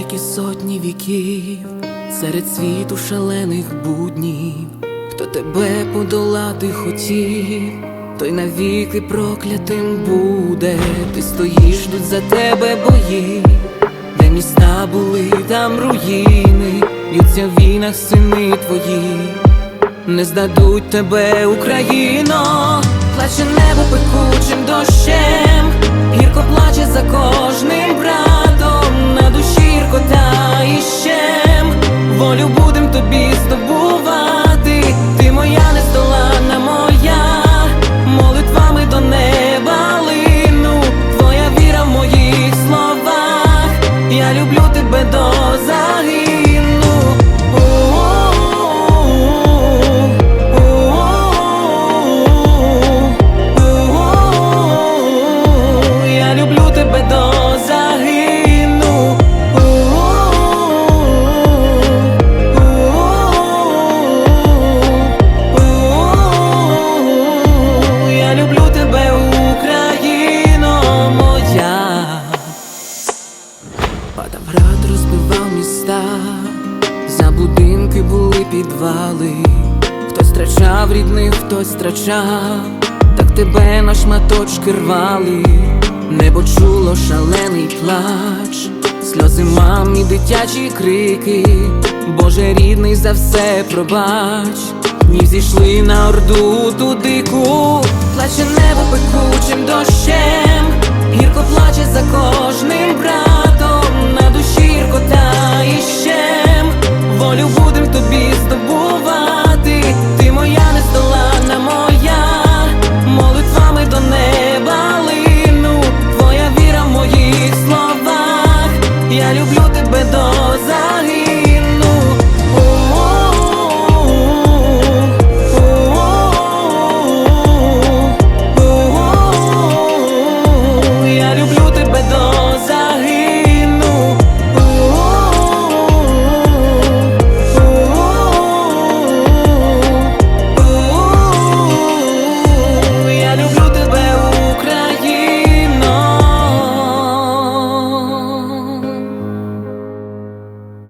Як і сотні віків, серед світу шалених буднів, хто тебе подолати хотів, той навіки проклятим буде. Ти стоїш, ждуть за тебе бої, де міста були, там руїни, б'ються в війнах сини твої, не здадуть тебе, Україно, плаче небо пекучим дощем, волю Падав град, розбивав міста, за будинки були підвали, хтось втрачав рідних, хтось втрачав, так тебе на шматочки рвали, небо чуло шалений плач, сльози мам і дитячі крики, Боже рідний за все пробач, дні зійшли на орду ту дику, плаче небо пекучим дощем, Tô